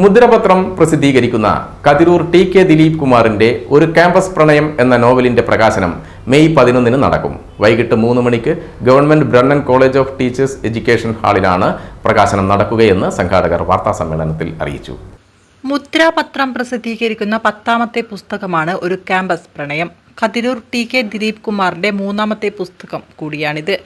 മുദ്രപത്രം പ്രസിദ്ധീകരിക്കുന്ന Kathirur T K Dileep കുമാറിന്റെ ഒരു ക്യാമ്പസ് പ്രണയം എന്ന നോവലിന്റെ പ്രകാശനം മെയ് പതിനൊന്നിന് നടക്കും. വൈകിട്ട് മൂന്ന് മണിക്ക് government Brennen college of teachers education ഹാളിലാണ് പ്രകാശനം നടക്കുകയെന്ന് സംഘാടകർ വാർത്താ സമ്മേളനത്തിൽ അറിയിച്ചു. മുദ്രാപത്രം പ്രസിദ്ധീകരിക്കുന്ന പത്താമത്തെ പുസ്തകമാണ് ഒരു ക്യാമ്പസ് പ്രണയം. കതിരൂർ ടി കെ ദിലീപ് കുമാറിന്റെ മൂന്നാമത്തെ പുസ്തകം കൂടിയാണിത്.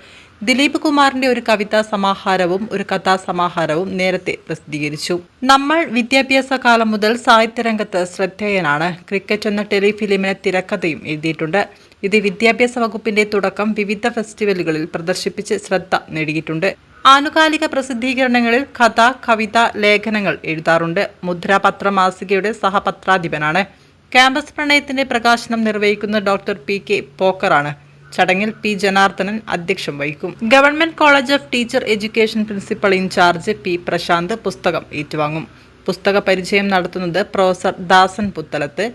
ദിലീപ് കുമാറിന്റെ ഒരു കവിതാ സമാഹാരവും ഒരു കഥാസമാഹാരവും നേരത്തെ പ്രസിദ്ധീകരിച്ചു. നമ്മൾ വിദ്യാഭ്യാസ കാലം മുതൽ സാഹിത്യരംഗത്ത് ശ്രദ്ധേയനാണ്. ക്രിക്കറ്റ് എന്ന ടെലിഫിലിമിന് തിരക്കഥയും എഴുതിയിട്ടുണ്ട്. ഇത് വിദ്യാഭ്യാസ വകുപ്പിന്റെ തുടക്കം വിവിധ ഫെസ്റ്റിവലുകളിൽ പ്രദർശിപ്പിച്ച് ശ്രദ്ധ നേടിയിട്ടുണ്ട്. ആനുകാലിക പ്രസിദ്ധീകരണങ്ങളിൽ കഥ കവിത ലേഖനങ്ങൾ എഴുതാറുണ്ട്. മുദ്രാപത്ര മാസികയുടെ സഹപത്രാധിപനാണ്. ക്യാമ്പസ് പ്രണയത്തിന്റെ പ്രകാശനം നിർവഹിക്കുന്ന ഡോക്ടർ പി കെ പോക്കറാണ്. ചടങ്ങിൽ പി ജനാർദ്ദനൻ അധ്യക്ഷം വഹിക്കും. Government college of teacher education principal incharge P Prashanth പുസ്തകം ഏറ്റുവാങ്ങും. പുസ്തക പരിചയം നടത്തുന്നത് professor Dasan Puthalath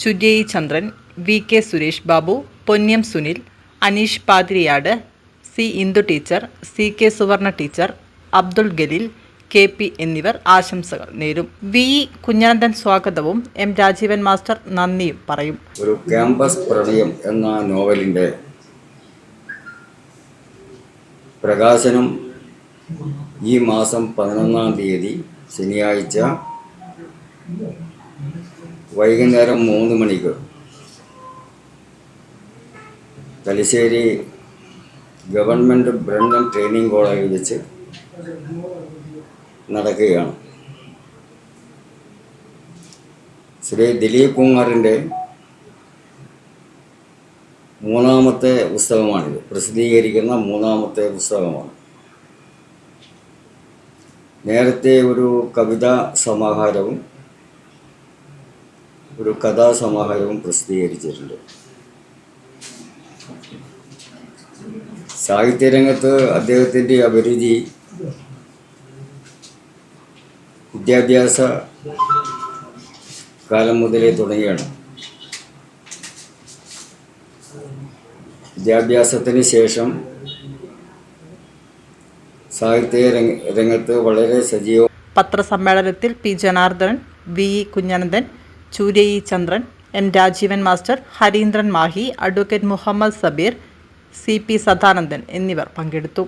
Churyayi Chandran V K Suresh Babu Ponnyam Sunil Aneesh Pathiriyad C Indu teacher C K Suvarna teacher Abdul Galeel K P എന്നിവർ ആശംസകൾ നേരും. V E Kunhanandan സ്വാഗതവും M Rajeevan master നന്ദിയും പറയും. ഒരു ക്യാമ്പസ് പ്രണയം എന്ന നോവലിന്റെ പ്രകാശനം ഈ മാസം പതിനൊന്നാം തീയതി ശനിയാഴ്ച വൈകുന്നേരം മൂന്ന് മണിക്ക്. തലശ്ശേരി ഗവൺമെന്റ് ബ്രണ്ടൻ ട്രെയിനിങ് കോളേജിൽ വെച്ച് നടക്കുകയാണ്. ശ്രീ ദിലീപ് കുമാറിന്റെ മൂന്നാമത്തെ പുസ്തകമാണിത്. പ്രസിദ്ധീകരിക്കുന്ന മൂന്നാമത്തെ പുസ്തകമാണ്. നേരത്തെ ഒരു കവിതാ സമാഹാരവും ഒരു കഥാസമാഹാരവും പ്രസിദ്ധീകരിച്ചിട്ടുണ്ട്. സാഹിത്യരംഗത്ത് അദ്ദേഹത്തിന്റെ അഭിരുചി വിദ്യാഭ്യാസ കാലം മുതലേ തുടങ്ങിയാണ്. വിദ്യാഭ്യാസത്തിന് ശേഷം സാഹിത്യ രംഗ രംഗത്ത് വളരെ സജീവ പത്രസമ്മേളനത്തിൽ P Janardhanan V E Kunhanandan Churyayi Chandran N Rajeevan master Hareendran Mahe advocate Muhammad Sabeer C P Sadanandan എന്നിവർ പങ്കെടുത്തു.